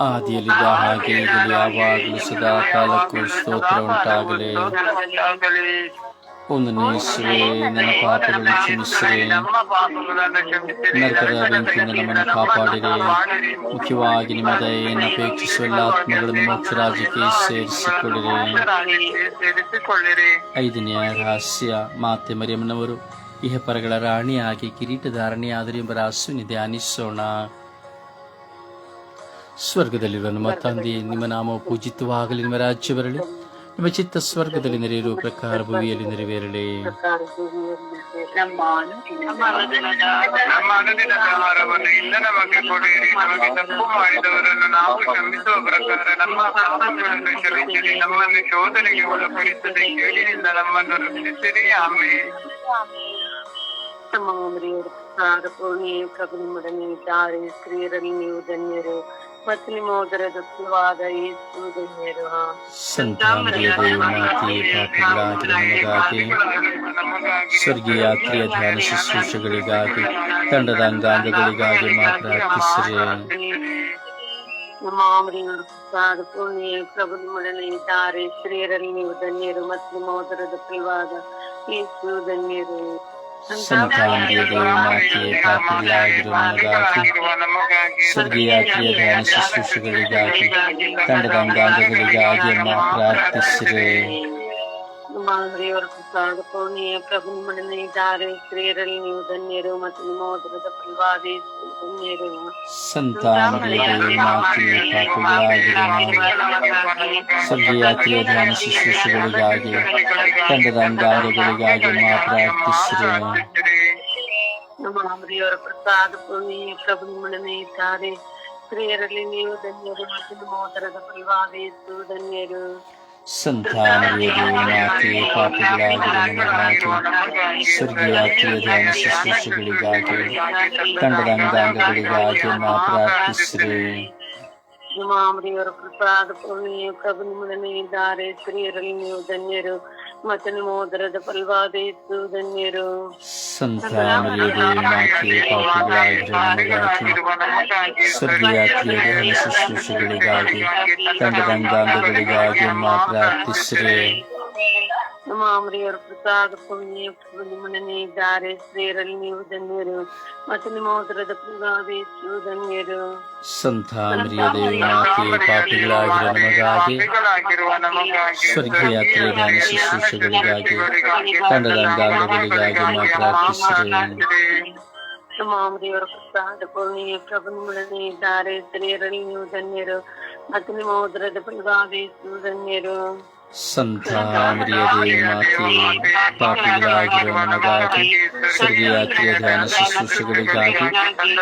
B: ಆದಿಯಲ್ಲಿದ್ದ ಹಾಗೆ ಈಗಲೂ ಯಾವಾಗಲೂ ಸದಾ ಕಾಲಕ್ಕೂ ಸ್ತೋತ್ರ ಉಂಟಾಗಲಿ ಒಂದು ಯೇಸುವೆ ನನ್ನ ಪಾಪಗಳನ್ನು ಕ್ಷಮಿಸಿರಿ. ನರಕದ ನಮ್ಮನ್ನು ಮುಖ್ಯವಾಗಿ ನಿಮ್ಮ ದಯೆಯನ್ನು ಅಪೇಕ್ಷಿಸುವ ಎಲ್ಲ ಆತ್ಮಗಳನ್ನು ಮೋಕ್ಷ ರಾಜ್ಯಕ್ಕೆ ಸೇರಿಸಿಕೊಳ್ಳಿರಿ. ಐದನೆಯ ರಹಸ್ಯ, ಮಾತೆ ಮರಿಯಮ್ಮನವರು, ಇಹಪರಗಳ ರಾಣಿಯಾಗಿ ಕಿರೀಟಧಾರಣೆಯಾದರು ಎಂಬ ರಹಸ್ಯವನ್ನು ಧ್ಯಾನಿಸೋಣ. ಸ್ವರ್ಗದಲ್ಲಿರುವ ನಮ್ಮ ತಂದೆ ನಿಮ್ಮ ನಾಮ ಪೂಜಿತವಾಗಲಿ ನಿಮ್ಮ ರಾಜ್ಯ ಬರಲಿ. ನಿಮ್ಮ ಚಿತ್ತ ಸ್ವರ್ಗದಲ್ಲಿ ನೆರೆಯಿರುವ ಪ್ರಕಾರ ಭೂಮಿಯಲ್ಲಿ ನೆರವೇರಲಿ.
C: ನಮ್ಮ ಅನುದಿನದ
A: ನಮ್ಮ ಅನುದಿನದ ಆಹಾರವನ್ನು ಇಂದ ನಮಗೆ ಕೊಡಿರಿ ನಮಗೆ ತಪ್ಪು ಮಾಡಿದವರನ್ನು ನಾವು ಕ್ಷಮಿಸುವ ಪ್ರಕಾರ ನಮ್ಮ ಪಾಪಗಳನ್ನು ಕ್ಷಮಿಸಿರಿ. ನಮ್ಮನ್ನು ಶೋಧನೆಗೆ ಒಳಪಡಿಸದೆ ಕೇಳಿನಿಂದ ನಮ್ಮನ್ನು ರಕ್ಷಿಸಿರಿ. ಆಮೇಲೆ
G: ಪ್ರಭು ನಿಮ್ಮೊಡನೆ ಇದ್ದಾರೆ. ಸ್ತ್ರೀಯರಲ್ಲಿ ನೀವು ಧನ್ಯರು. ಮತ್ತು ನಿಮ್ಮ ಉದರದ ಫಲವಾದ ಯೇಸು ಧನ್ಯರು
B: ಸಂತಾಮರಿಯ ದೇವಮಾತೆಯೇ ಪಾಪಿಗಳಾಗಿರುವ ನಮಗಾಗಿ ಸ್ವರ್ಗೀಯ ಯಾತ್ರೆಯ ಧ್ಯಾನ ಶುಶ್ರೂಷೆಗಳಿಗಾಗಿ ತಂಡದ ಅಂಗಾಂಗಗಳಿಗಾಗಿ ಮಾ ಪ್ರಾರ್ಥಿಸಿರಿ
G: ನಮ್ಮ ಮರಿಯವರು ಪ್ರಸಾದ ಪೂರ್ಣಿ ಪ್ರಭು ನಿಮ್ಮೊಡನೆ ಇದ್ದಾರೆ ಸ್ತ್ರೀಯರಲ್ಲಿ ನೀವು ಧನ್ಯರು ಮತ್ತು ನಿಮ್ಮ ಉದರದ ಫಲವಾದ ಯೇಸು ಧನ್ಯರು
B: ಸಂತಾಮರಿಯ ದೇವಮಾತೆಯೇ ಪಾಪಿಗಳಾಗಿರುವ ನಮಗಾಗಿ ಸ್ವರ್ಗೀಯ ಯಾತ್ರೆಯ ಧ್ಯಾನ ಶುಶ್ರೂಷೆಗಳಿಗಾಗಿ ತಂಡದ ಅಂಗಾಂಗಗಳಿಗಾಗಿ ಮಾ ಪ್ರಾರ್ಥಿಸಿರಿ
G: ನಮ್ಮ ಮರಿಯವರ ಪ್ರಸಾದ ಪೂರ್ಣಿಯ ಪ್ರಭು ನಿಮ್ಮೊಡನೆ ಇದ್ದಾರೆ ಸ್ತ್ರೀಯರಲ್ಲಿ ನೀವು ಧನ್ಯರು ಮತ್ತು ನಿಮ್ಮ ಉದರದ ಫಲವಾದ ಯೇಸು ಧನ್ಯರು
B: ಸಂತಾಮರಿಯ ದೇವಮಾತೆಯೇ ಪಾಪಿಗಳಾಗಿರುವ ನಮಗಾಗಿ ಸ್ವರ್ಗೀಯ ಯಾತ್ರೆಯ ಧ್ಯಾನ ಶುಶ್ರೂಷೆಗಳಿಗಾಗಿ ತಂಡದ ಅಂಗಾಂಗಗಳಿಗಾಗಿ ಮಾ ಪ್ರಾರ್ಥಿಸಿರಿ
G: ನಮ್ಮ ಮರಿಯವರ ಪ್ರಸಾದ ಪೂರ್ಣಿಯ ಪ್ರಭು ನಿಮ್ಮೊಡನೆ ಇದ್ದಾರೆ ಸ್ತ್ರೀಯರಲ್ಲಿ ನೀವು ಧನ್ಯರು ಮತ್ತು ನಿಮ್ಮ ಉದರದ ಫಲವಾದ ಯೇಸು ಧನ್ಯರು
B: ಸಂತಾಮರಿಯ ದೇವಮಾತೆಯೇ ಪಾಪಿಗಳಾಗಿರುವ ನಮಗಾಗಿ ಸ್ವರ್ಗೀಯ ಯಾತ್ರೆಯ ಧ್ಯಾನ ಶುಶ್ರೂಷೆಗಳಿಗಾಗಿ ತಂಡದ ಅಂಗಾಂಗಗಳಿಗಾಗಿ ಮಾ ಪ್ರಾರ್ಥಿಸಿರಿ
G: ನಮ್ಮ ಮರಿಯವರ ಪ್ರಸಾದ ಪೂರ್ಣಿಯ ಪ್ರಭು ನಿಮ್ಮೊಡನೆ ಇದ್ದಾರೆ ಸ್ತ್ರೀಯರಲ್ಲಿ ನೀವು ಧನ್ಯರು ಮತ್ತು ನಿಮ್ಮ ಉದರದ ಫಲವಾದ ಯೇಸು ಧನ್ಯರು
B: ಸಂತಾಮರಿಯ ದೇವಮಾತೆಯೇ ಪಾಪಿಗಳಾಗಿರುವ ನಮಗಾಗಿ ಸ್ವರ್ಗೀಯ ಯಾತ್ರೆಯ ಧ್ಯಾನ ಶುಶ್ರೂಷೆಗಳಿಗಾಗಿ ತಂಡದ ಅಂಗಾಂಗಗಳಿಗಾಗಿ ಮಾ ಪ್ರಾರ್ಥಿಸಿರಿ
G: ನಮ್ಮ ಮರಿಯವರ ಪ್ರಸಾದ ಪುಣ್ಯ ನಿಮ್ಮೊಡನೆ ಇದ್ದಾರೆ. ಸ್ತ್ರೀಯರಲ್ಲಿ ನೀವು ಧನ್ಯರು. ಮತ್ತು ನಿಮ್ಮ ಉದರದ ಯೇಸು ಧನ್ಯರು.
B: ಸಂತಾಮರಿಯ ದೇವಮಾತೆಯೇ ಪಾಪಿಗಳಾಗಿರುವ ನಮಗಾಗಿ ಸ್ವರ್ಗೀಯ ಯಾತ್ರೆಯ ಧ್ಯಾನ ಶುಶ್ರೂಷೆಗಳಿಗಾಗಿ ತಂಡದ ಅಂಗಾಂಗಗಳಿಗಾಗಿ ಮಾ ಪ್ರಾರ್ಥಿಸಿರಿ
G: ನಮ್ಮ ಮರಿಯವರ ಪ್ರಸಾದ ಪುಣ್ಯ ಪ್ರಭು ನಿಮ್ಮೊಡನೆ ಇದ್ದಾರೆ. ಸ್ತ್ರೀಯರಲ್ಲಿ ನೀವು ಧನ್ಯರು. ಮತ್ತು ನಿಮ್ಮ ಉದರದ ಫಲವಾದ ಧನ್ಯರು.
B: ಸಂತಾಮರಿಯ ದೇವಮಾತೆಯೇ ಪಾಪಿಗಳಾಗಿರುವ ನಮಗಾಗಿ ಸ್ವರ್ಗೀಯ ಯಾತ್ರೆಯ ಧ್ಯಾನ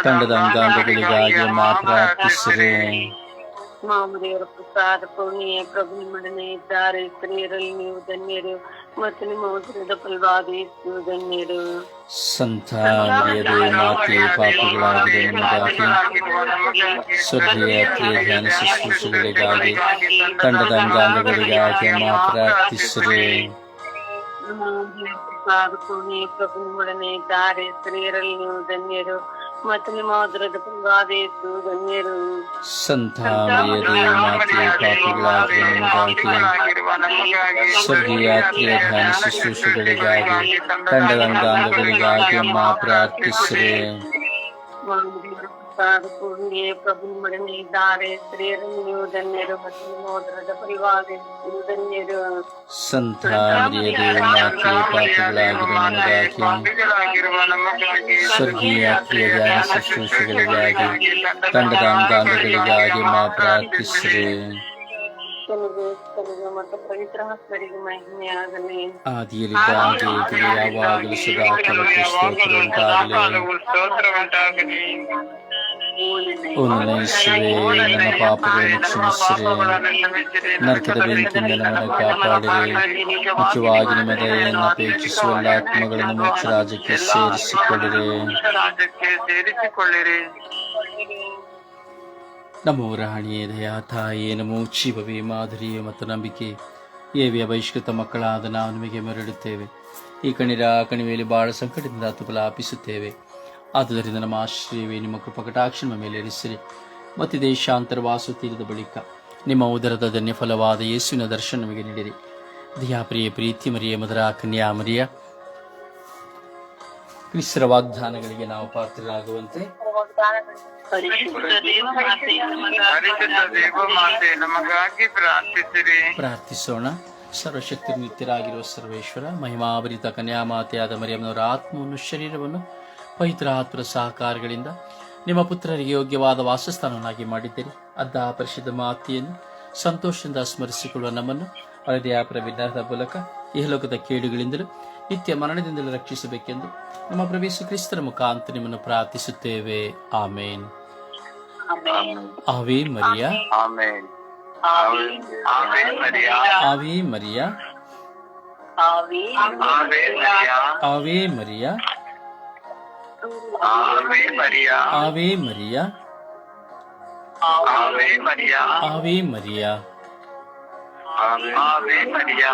B: ತಂಡದ ಅಂಗಾಂಗಗಳಿಗಾಗಿ ಮಾ ಪ್ರಾರ್ಥಿಸಿರಿ
G: ಮಾಮೂಲಿಯವರ ಪ್ರಸಾದ ಪೂರ್ಣಿಯ ಪ್ರಭು ನಿಮ್ಮೊಡನೆ ಇದ್ದಾರೆ ಸ್ತ್ರೀಯರಲ್ಲಿ ನೀವು ಧನ್ಯರು ಮತ್ತು ನಿಮ್ಮ ಉದರದ ಫಲವಾದ ಯೇಸು ಧನ್ಯರು
B: ಸಂತಾಮರಿಯ ದೇವಮಾತೆಯೇ ಪಾಪಿಗಳಾಗಿರುವ ನಮಗಾಗಿ ಸ್ವರ್ಗೀಯ ಯಾತ್ರೆಯ ಧ್ಯಾನ ಶುಶ್ರೂಷೆಗಳಿಗಾಗಿ ತಂಡದ ಅಂಗಾಂಗಗಳಿಗಾಗಿ ಮಾ ಪ್ರಾರ್ಥಿಸಿರಿ
G: ಮಾಮೂಲಿಯವರ ಪ್ರಸಾದ ಪೂರ್ಣಿಯ ಪ್ರಭು ನಿಮ್ಮೊಡನೆ ಇದ್ದಾರೆ ಸ್ತ್ರೀಯರಲ್ಲಿ ನೀವು ಧನ್ಯರು ಮತ್ತು ನಿಮ್ಮ ಉದರದ ಫಲವಾದ ಯೇಸು ಧನ್ಯರು
B: ಸಂತಾಮರಿಯ ದೇವಮಾತೆಯೇ ಪಾಪಿಗಳಾಗಿರುವ ನಮಗಾಗಿ ಸ್ವರ್ಗೀಯ ಯಾತ್ರೆಯ ಧ್ಯಾನ ಶುಶ್ರೂಷೆಗಳಿಗಾಗಿ ತಂಡದ ಅಂಗಾಂಗಗಳಿಗಾಗಿ ಮಾ ಪ್ರಾರ್ಥಿಸಿರಿ
G: ಪ್ರಸಾದ ಪ್ರಭು ಸ್ತ್ರೀಯರಲ್ಲಿ ನೀವು ಧನ್ಯರು ಮತ್ತು ಫಲವಾದ ಯೇಸು ಧನ್ಯರು
B: ಪಾಪಿಗಳಾಗಿರುವ ನಮಗಾಗಿ ಸ್ವರ್ಗೀಯ ಧ್ಯಾನ ಶುಶ್ರೂಷೆಗಳಿಗಾಗಿ ತಂಡದ ಅಂಗಾಂಗಗಳಿಗಾಗಿ ಮಾ ಪ್ರಾರ್ಥಿಸಿರಿ. ಈಗಲೂ ಯಾವಾಗಲೂ ಸದಾ ಕಾಲಕ್ಕೂ ಸ್ತೋತ್ರ ಉಂಟಾಗಲಿ. ಓ ನನ್ನ ಯೇಸುವೆ ನನ್ನ ಪಾಪಗಳನ್ನು ಕ್ಷಮಿಸಿರಿ ನರಕದ ಬೆಂಕಿಯಿಂದ ನಮ್ಮನ್ನು ಕಾಪಾಡಿರಿ. ಮುಖ್ಯವಾಗಿ ನಿಮ್ಮ ದಯೆಯನ್ನು ಅಪೇಕ್ಷಿಸುವ ಆತ್ಮಗಳನ್ನು ಮೋಕ್ಷ ರಾಜ್ಯಕ್ಕೆ ಸೇರಿಸಿಕೊಳ್ಳಿರಿ. ನಮೋ ರಾಣಿಯೇ ದಯಾ, ತಾಯೇ ನಮೋ. ಜೀವವೇ ಮಾಧುರಿಯೇ ಮತ್ತು ನಂಬಿಕೆ. ಏವಿಯ ಬಹಿಷ್ಕೃತ ಮಕ್ಕಳಾದ ನಾವು ನಿಮಗೆ ಮರಡುತ್ತೇವೆ ಈ ಕಣಿರ ಕಣಿವೆಯಲ್ಲಿ ಬಹಳ ಸಂಕಟದಿಂದ ತುಪಲಾಪಿಸುತ್ತೇವೆ ಆದುದರಿಂದ ನಮ್ಮ ಆಶ್ರಯವೇ ನಿಮ್ಮ ಕೃಪಕಟಾಕ್ಷ ನಮ್ಮ ಮೇಲೆ ಇರಿಸಿರಿ. ಮತ್ತು ದೇಶಾಂತರ ವಾಸು ತೀರಿದ ಬಳಿಕ ನಿಮ್ಮ ಉದರದ ಧನ್ಯ ಫಲವಾದ ಯೇಸುವಿನ ದರ್ಶನ ನಮಗೆ ನೀಡಿರಿ. ದಯಾಪ್ರಿಯ ಪ್ರೀತಿ ಮರಿಯ ಮಧುರ ಕನ್ಯಾ ಮರಿಯ. ಕ್ರಿಸ್ತರ ವಾಗ್ದಾನಗಳಿಗೆ ನಾವು ಪಾತ್ರರಾಗುವಂತೆ ಪ್ರಾರ್ಥಿಸೋಣ. ಸರ್ವಶಕ್ತಿ ನಿತ್ಯರಾಗಿರುವ ಸರ್ವೇಶ್ವರ, ಮಹಿಮಾಭರಿತ ಕನ್ಯಾಮಾತೆಯಾದ ಮರಿಯಮ್ಮನವರ ಆತ್ಮವನ್ನು, ಶರೀರವನ್ನು ಪವಿತ್ರ ಆತ್ಮರ ಸಹಕಾರಗಳಿಂದ ನಿಮ್ಮ ಪುತ್ರರಿಗೆ ಯೋಗ್ಯವಾದ ವಾಸಸ್ಥಾನವನ್ನಾಗಿ ಮಾಡಿದ್ದೀರಿ. ಅದ್ದ ಪರಿಶುದ್ಧ ಮಾತೆಯನ್ನು ಸಂತೋಷದಿಂದ ಸ್ಮರಿಸಿಕೊಳ್ಳುವ ನಮ್ಮನ್ನು ಹೃದಯಾಪರ ವಿಧಾನದ ಮೂಲಕ ಇಹಲೋಕದ ಕೇಡುಗಳಿಂದಲೂ ನಿತ್ಯ ಮರಣದಿಂದಲೂ ರಕ್ಷಿಸಬೇಕೆಂದು ನಮ್ಮ ಪ್ರವೇಶ ಕ್ರಿಸ್ತರ ಮುಖಾಂತರ ನಿಮ್ಮನ್ನು ಪ್ರಾರ್ಥಿಸುತ್ತೇವೆ ಆಮೇನ್ ಆವೇ ಮರಿಯಾ
E: ಆಮೇನ್
A: ಆವೆ ಮರಿಯ
B: ಆವೇ ಮರಿಯಾ
A: ಆವೆ ಮರಿಯ
B: ಆವೇ ಮರಿಯಾ
A: ಆವೆ ಮರಿಯ
B: ಆವೇ ಮರಿಯಾ
A: ಆವೆ ಮರಿಯ
B: ಆವೇ ಮರಿಯಾ
A: ಆವೆ ಮರಿಯ